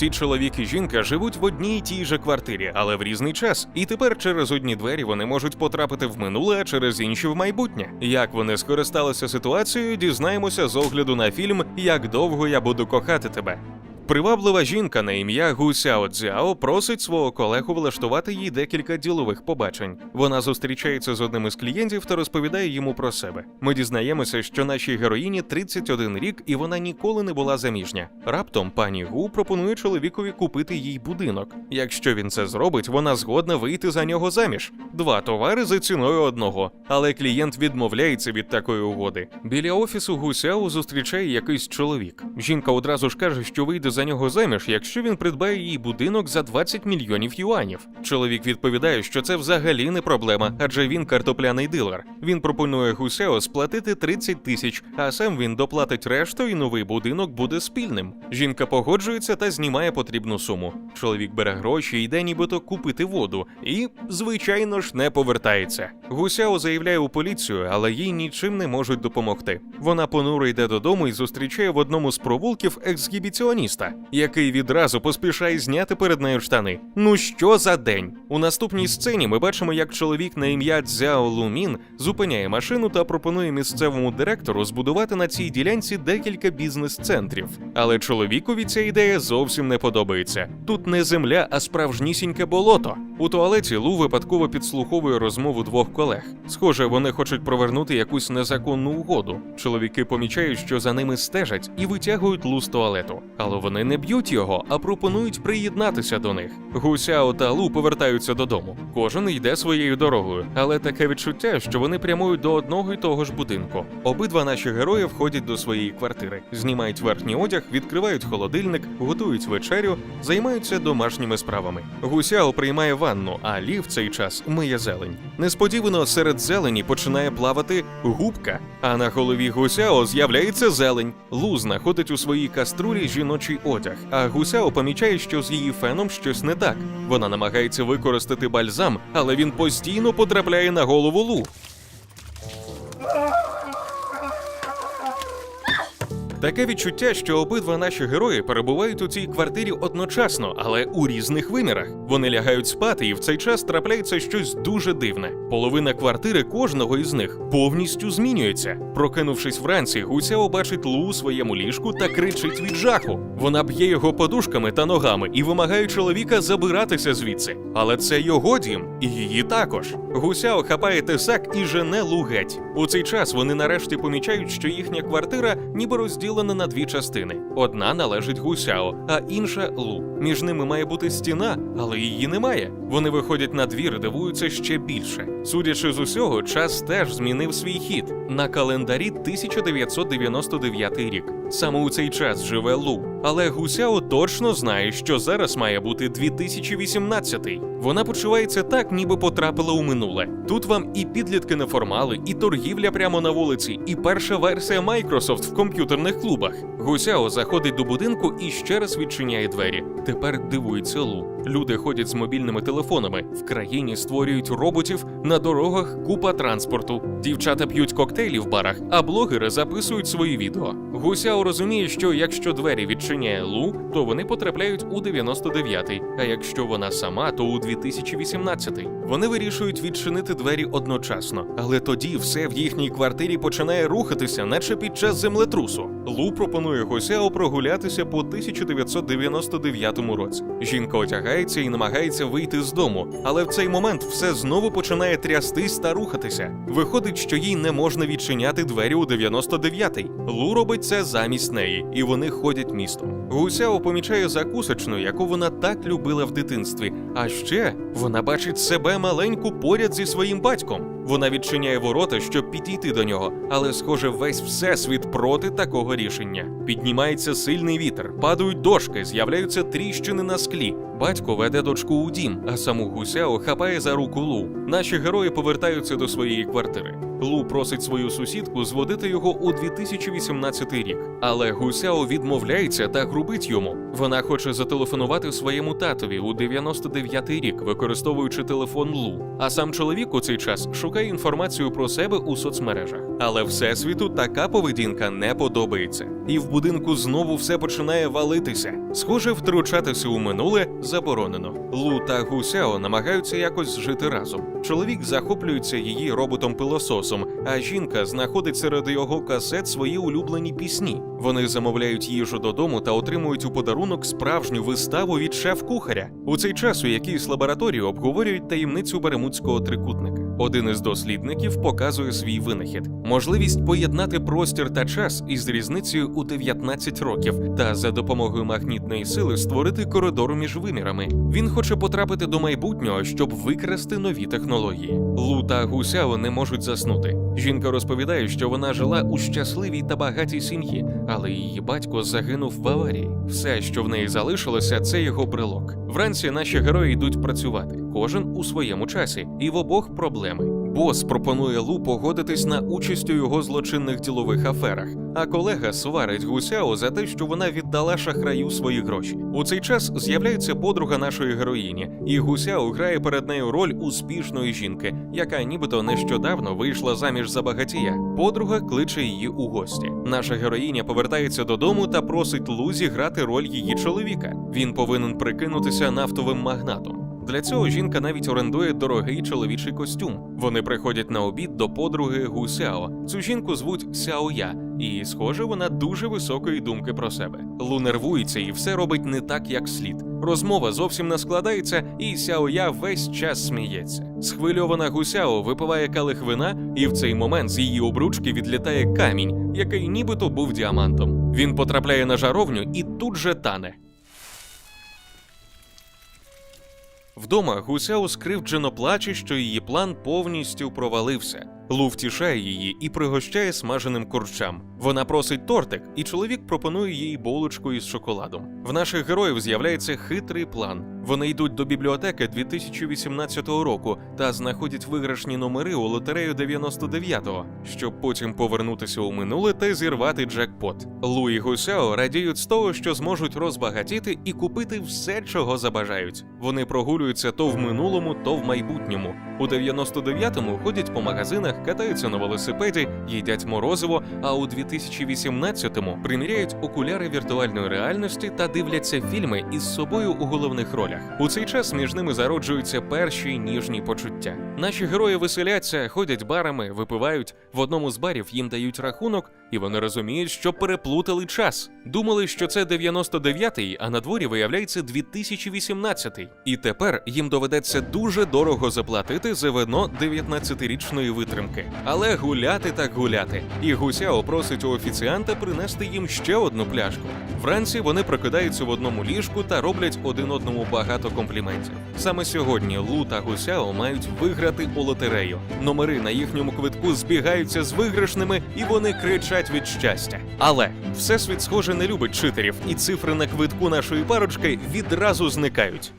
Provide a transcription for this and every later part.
Ці чоловік і жінка живуть в одній і тій же квартирі, але в різний час. І тепер через одні двері вони можуть потрапити в минуле, а через інші в майбутнє. Як вони скористалися ситуацією, дізнаємося з огляду на фільм Як довго я буду кохати тебе. Приваблива жінка на ім'я Гу Сяо Цзяо просить свого колегу влаштувати їй декілька ділових побачень. Вона зустрічається з одним із клієнтів та розповідає йому про себе. Ми дізнаємося, що нашій героїні 31 рік і вона ніколи не була заміжня. Раптом пані Гу пропонує чоловікові купити їй будинок. Якщо він це зробить, вона згодна вийти за нього заміж. Два товари за ціною одного. Але клієнт відмовляється від такої угоди. Біля офісу Гу Сяо зустрічає якийсь чоловік. Жінка одразу ж каже, що вийде за нього заміж, якщо він придбає їй будинок за 20 мільйонів юанів. Чоловік відповідає, що це взагалі не проблема, адже він картопляний дилер. Він пропонує Гусео сплатити 30 тисяч, а сам він доплатить решту, і новий будинок буде спільним. Жінка погоджується та знімає потрібну суму. Чоловік бере гроші йде нібито купити воду, і, звичайно ж, не повертається. Гусяо заявляє у поліцію, але їй нічим не можуть допомогти. Вона понуро йде додому і зустрічає в одному з провулків ексгібіціоніста, який відразу поспішає зняти перед нею штани. Ну що за день? У наступній сцені ми бачимо, як чоловік на ім'я Цзяо Лумін зупиняє машину та пропонує місцевому директору збудувати на цій ділянці декілька бізнес-центрів. Але чоловікові ця ідея зовсім не подобається. Тут не земля, а справжнісіньке болото. У туалеті Лу випадково підслуховує розмову двох колег. Схоже, вони хочуть провернути якусь незаконну угоду. Чоловіки помічають, що за ними стежать і витягують Лу з туалету. Але вони не б'ють його, а пропонують приєднатися до них. Гусяо та Лу повертаються додому. Кожен йде своєю дорогою, але таке відчуття, що вони прямують до одного й того ж будинку. Обидва наші герої входять до своєї квартири, знімають верхній одяг, відкривають холодильник, готують вечерю, займаються домашніми справами. Гусяо приймає ванну, а Лі в цей час миє зелень. Несподівано серед зелені починає плавати губка, а на голові Гусяо з'являється зелень. Лу знаходить у своїй каструлі жіночий одяг, а Гусео помічає, що з її феном щось не так. Вона намагається використати бальзам, але він постійно потрапляє на голову Лу. Таке відчуття, що обидва наші герої перебувають у цій квартирі одночасно, але у різних вимірах. Вони лягають спати, і в цей час трапляється щось дуже дивне. Половина квартири кожного із них повністю змінюється. Прокинувшись вранці, Гуся бачить Лу у своєму ліжку та кричить від жаху. Вона б'є його подушками та ногами і вимагає чоловіка забиратися звідси. Але це його дім, і її також. Гуся хапає тесак і жене Лу геть. У цей час вони нарешті помічають, що їхня квартира ніби розділена на дві частини. Одна належить Гусяо, а інша Лу. Між ними має бути стіна, але її немає. Вони виходять на двір, дивуються ще більше. Судячи з усього, час теж змінив свій хід. На календарі 1999 рік. Саме у цей час живе Лу. Але Гусяо точно знає, що зараз має бути 2018. Вона почувається так, ніби потрапила у минуле. Тут вам і підлітки неформали, і торгівля прямо на вулиці, і перша версія Microsoft в комп'ютерних клубах. Гусяо заходить до будинку і ще раз відчиняє двері. Тепер дивується Лу. Люди ходять з мобільними телефонами. В країні створюють роботів на дорогах купа транспорту. Дівчата п'ють коктейлі в барах, а блогери записують свої відео. Гусяо розуміє, що якщо двері відчиняє Лу, то вони потрапляють у 99-й, а якщо вона сама, то у 2018-й. Вони вирішують відчинити двері одночасно, але тоді все в їхній квартирі починає рухатися, наче під час землетрусу. Лу пропонує Гусяо прогулятися по 1999 році. Жінка одягається і намагається вийти з дому, але в цей момент все знову починає трястись та рухатися. Виходить, що їй не можна відчиняти двері у 99-й. Лу робить це замість неї, і вони ходять містом. Гусяо помічає закусочну, яку вона так любила в дитинстві. А ще вона бачить себе маленьку поряд зі своїм батьком. Вона відчиняє ворота, щоб підійти до нього, але, схоже, весь всесвіт проти такого рішення. Піднімається сильний вітер, падають дошки, з'являються тріщини на склі. Батько веде дочку у дім, а саму Гусяо хапає за руку Лу. Наші герої повертаються до своєї квартири. Лу просить свою сусідку зводити його у 2018 рік, але Гусяо відмовляється та грубить йому. Вона хоче зателефонувати своєму татові у 99-й рік, використовуючи телефон Лу. А сам чоловік у цей час шукає інформацію про себе у соцмережах. Але всесвіту така поведінка не подобається, і в будинку знову все починає валитися. Схоже, втручатися у минуле заборонено. Лу та Гусяо намагаються якось жити разом. Чоловік захоплюється її роботом-пилососом, а жінка знаходить серед його касет свої улюблені пісні. Вони замовляють їжу додому та отримують у подарунок справжню виставу від шеф-кухаря. У цей час у якійсь лабораторії обговорюють таємницю Беремудського трикутника. Один із дослідників показує свій винахід: можливість поєднати простір та час із різницею у 19 років, та за допомогою магнітної сили створити коридор між вимірами. Він хоче потрапити до майбутнього, щоб викрасти нові технології. Лу та Гусяо не можуть заснути. Жінка розповідає, що вона жила у щасливій та багатій сім'ї, але її батько загинув в аварії. Все, що в неї залишилося, це його брелок. Вранці наші герої йдуть працювати, кожен у своєму часі, і в обох проблеми. Бос пропонує Лу погодитись на участь у його злочинних ділових аферах, а колега сварить Гусяо за те, що вона віддала шахраю свої гроші. У цей час з'являється подруга нашої героїні, і Гусяо грає перед нею роль успішної жінки, яка нібито нещодавно вийшла заміж за багатія. Подруга кличе її у гості. Наша героїня повертається додому та просить Лу зіграти роль її чоловіка. Він повинен прикинутися нафтовим магнатом. Для цього жінка навіть орендує дорогий чоловічий костюм. Вони приходять на обід до подруги Гу Сяо. Цю жінку звуть Сяо Я, і схоже, вона дуже високої думки про себе. Лу нервується і все робить не так, як слід. Розмова зовсім не складається, і Сяо Я весь час сміється. Схвильована Гусяо випиває калих вина, і в цей момент з її обручки відлітає камінь, який нібито був діамантом. Він потрапляє на жаровню і тут же тане. Вдома гуся скривджено плаче, що її план повністю провалився. Лу втішає її і пригощає смаженим курчам. Вона просить тортик, і чоловік пропонує їй булочку із шоколадом. В наших героїв з'являється хитрий план. Вони йдуть до бібліотеки 2018 року та знаходять виграшні номери у лотерею 99-го, щоб потім повернутися у минуле та зірвати джекпот. Лу і Гусяо радіють з того, що зможуть розбагатіти і купити все, чого забажають. Вони прогулюються то в минулому, то в майбутньому. У 99-му ходять по магазинах, катаються на велосипеді, їдять морозиво. А у 2018-му приміряють окуляри віртуальної реальності та дивляться фільми із собою у головних ролях. У цей час між ними зароджуються перші ніжні почуття. Наші герої веселяться, ходять барами, випивають. В одному з барів їм дають рахунок, і вони розуміють, що переплутали час. Думали, що це 99-й, а на дворі виявляється 2018-й. І тепер їм доведеться дуже дорого заплатити за вино 19-річної витримки. Але гуляти так гуляти. І Гусяо просить у офіціанта принести їм ще одну пляшку. Вранці вони прокидаються в одному ліжку та роблять один одному багато компліментів. Саме сьогодні Лу та Гусяо мають виграти у лотерею. Номери на їхньому квитку збігаються з виграшними, і вони кричать від щастя. Але всесвіт, схоже, не любить читерів, і цифри на квитку нашої парочки відразу зникають.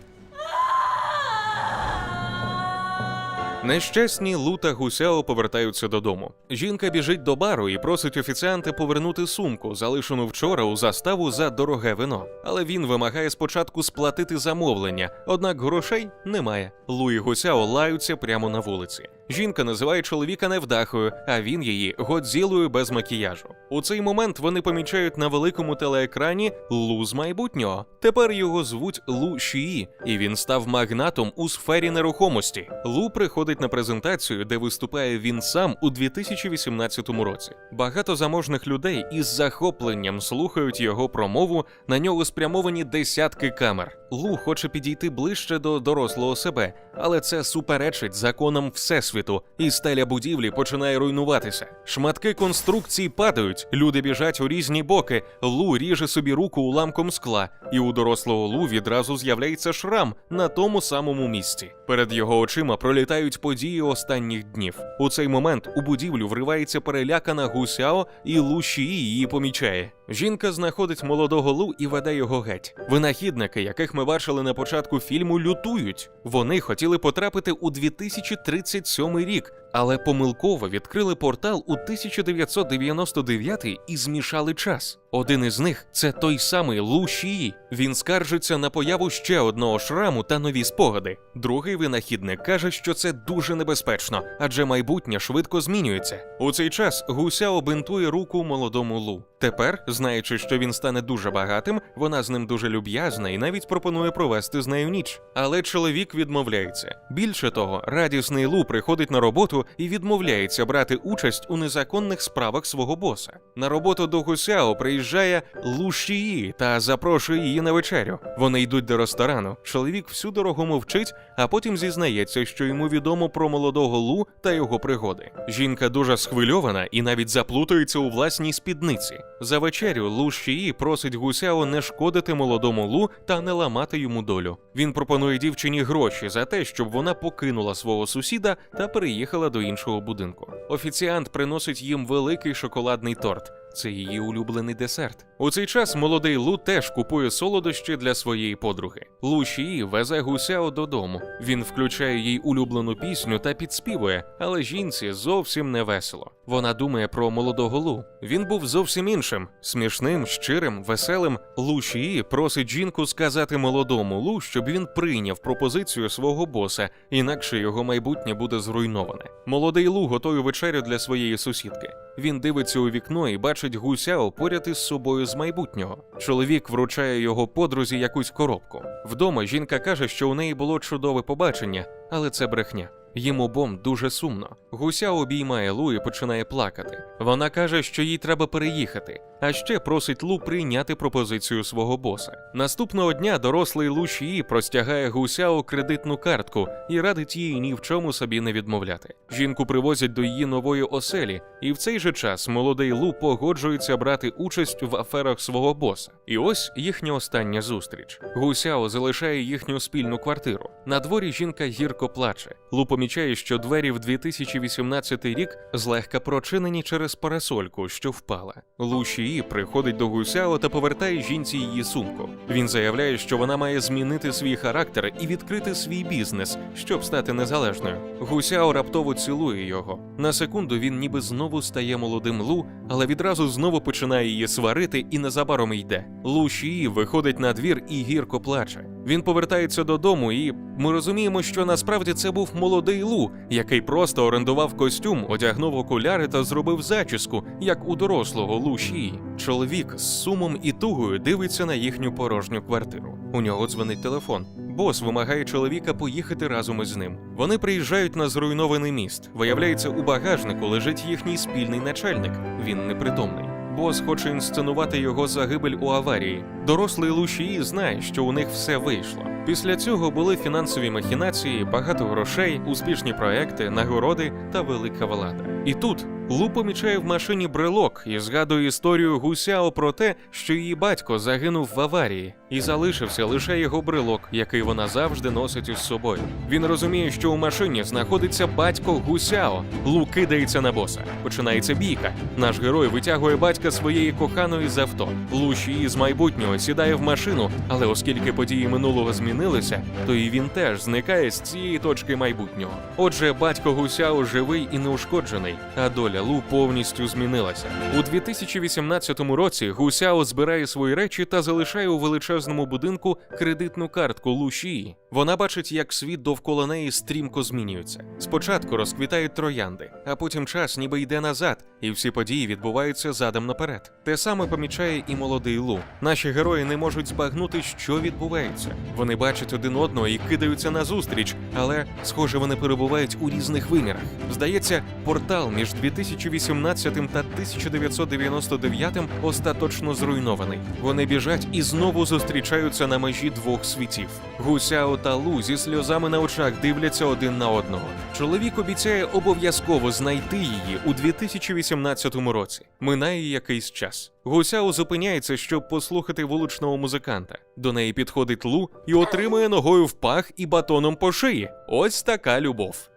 Нещасні Лу та Гусяо повертаються додому. Жінка біжить до бару і просить офіціанта повернути сумку, залишену вчора у заставу за дороге вино. Але він вимагає спочатку сплатити замовлення, однак грошей немає. Лу і Гусяо лаються прямо на вулиці. Жінка називає чоловіка невдахою, а він її Годзілою без макіяжу. У цей момент вони помічають на великому телеекрані Лу з майбутнього. Тепер його звуть Лу Шії, і він став магнатом у сфері нерухомості. Лу приходить на презентацію, де виступає він сам у 2018 році. Багато заможних людей із захопленням слухають його промову. На нього спрямовані десятки камер. Лу хоче підійти ближче до дорослого себе, але це суперечить законам всесвіту, і стеля будівлі починає руйнуватися. Шматки конструкцій падають, люди біжать у різні боки. Лу ріже собі руку уламком скла, і у дорослого Лу відразу з'являється шрам на тому самому місці. Перед його очима пролітають події останніх днів. У цей момент у будівлю вривається перелякана Гусяо, і Лу Шії її помічає. Жінка знаходить молодого Лу і веде його геть. Винахідники, яких ми бачили на початку фільму, лютують. Вони хотіли потрапити у 2037 рік але помилково відкрили портал у 1999 і змішали час. Один із них це той самий Лу Шії. Він скаржиться на появу ще одного шраму та нові спогади. Другий винахідник каже, що це дуже небезпечно, адже майбутнє швидко змінюється. У цей час Гусяо бинтує руку молодому Лу. Тепер, знаючи, що він стане дуже багатим, вона з ним дуже люб'язна і навіть пропонує провести з нею ніч. Але чоловік відмовляється. Більше того, радісний Лу приходить на роботу і відмовляється брати участь у незаконних справах свого боса. На роботу до Гусяо приїжджає Лу Шії та запрошує її на вечерю. Вони йдуть до ресторану. Чоловік всю дорогу мовчить, а потім зізнається, що йому відомо про молодого Лу та його пригоди. Жінка дуже схвильована і навіть заплутується у власній спідниці. За вечерю Лу Шії просить Гусяо не шкодити молодому Лу та не ламати йому долю. Він пропонує дівчині гроші за те, щоб вона покинула свого сусіда та переїхала до іншого будинку. Офіціант приносить їм великий шоколадний торт. Це її улюблений десерт. У цей час молодий Лу теж купує солодощі для своєї подруги. Лу Шії везе Гусяо додому. Він включає їй улюблену пісню та підспівує, але жінці зовсім не весело. Вона думає про молодого Лу. Він був зовсім іншим, смішним, щирим, веселим. Лу Шії просить жінку сказати молодому Лу, щоб він прийняв пропозицію свого боса, інакше його майбутнє буде зруйноване. Молодий Лу готує вечерю для своєї сусідки. Він дивиться у вікно і бачить гусяо поряд із собою з майбутнього. Чоловік вручає його подрузі якусь коробку. Вдома жінка каже, що у неї було чудове побачення, але це брехня. Їм обом дуже сумно. Гуся обіймає Лу і починає плакати. Вона каже, що їй треба переїхати, а ще просить Лу прийняти пропозицію свого боса. Наступного дня дорослий Лу Шії простягає Гусяо кредитну картку і радить їй ні в чому собі не відмовляти. Жінку привозять до її нової оселі, і в цей же час молодий Лу погоджується брати участь в аферах свого боса. І ось їхня остання зустріч. Гусяо залишає їхню спільну квартиру. На дворі жінка гірко плаче. Лу помічає, що двері в 2018 рік злегка прочинені через парасольку, що впала. Лу Шії приходить до Гусяо та повертає жінці її сумку. Він заявляє, що вона має змінити свій характер і відкрити свій бізнес, щоб стати незалежною. Гусяо раптово цілує його. На секунду він ніби знову стає молодим Лу, але відразу знову починає її сварити і незабаром йде. Лу Шії виходить на двір і гірко плаче. Він повертається додому, і ми розуміємо, що насправді це був молодий Лу, який просто орендував костюм, одягнув окуляри та зробив зачіску, як у дорослого Лу Шії. Чоловік з сумом і тугою дивиться на їхню порожню квартиру. У нього дзвонить телефон. Бос вимагає чоловіка поїхати разом із ним. Вони приїжджають на зруйнований міст. Виявляється, у багажнику лежить їхній спільний начальник. Він непритомний. Бос хоче інсценувати його загибель у аварії. Дорослий Лушії знає, що у них все вийшло. Після цього були фінансові махінації, багато грошей, успішні проекти, нагороди та велика влада. І тут Лу помічає в машині брелок і згадує історію Гусяо про те, що її батько загинув в аварії, і залишився лише його брелок, який вона завжди носить із собою. Він розуміє, що у машині знаходиться батько Гусяо. Лу кидається на боса. Починається бійка. Наш герой витягує батька своєї коханої з авто. Лу Шії з майбутнього сідає в машину, але оскільки події минулого змінилися, то і він теж зникає з цієї точки майбутнього. Отже, батько Гусяо живий і неушкоджений, а доля Лу повністю змінилася. У 2018 році Гусяо збирає свої речі та залишає у величезному будинку кредитну картку Лу Шії. Вона бачить, як світ довкола неї стрімко змінюється. Спочатку розквітають троянди, а потім час ніби йде назад, і всі події відбуваються задом наперед. Те саме помічає і молодий Лу. Наші герої не можуть збагнути, що відбувається. Вони бачать один одного і кидаються назустріч, але, схоже, вони перебувають у різних вимірах. Здається, портал між 2018 та 1999 остаточно зруйнований. Вони біжать і знову зустрічаються на межі двох світів. Гусяо та Лу зі сльозами на очах дивляться один на одного. Чоловік обіцяє обов'язково знайти її у 2018 році. Минає якийсь час. Гусяо зупиняється, щоб послухати вуличного музиканта. До неї підходить Лу і отримує ногою в пах і батоном по шиї. Ось така любов.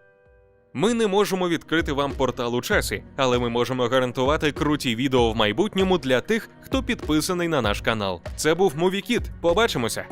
Ми не можемо відкрити вам портал у часі, але ми можемо гарантувати круті відео в майбутньому для тих, хто підписаний на наш канал. Це був Мувікіт. Побачимося!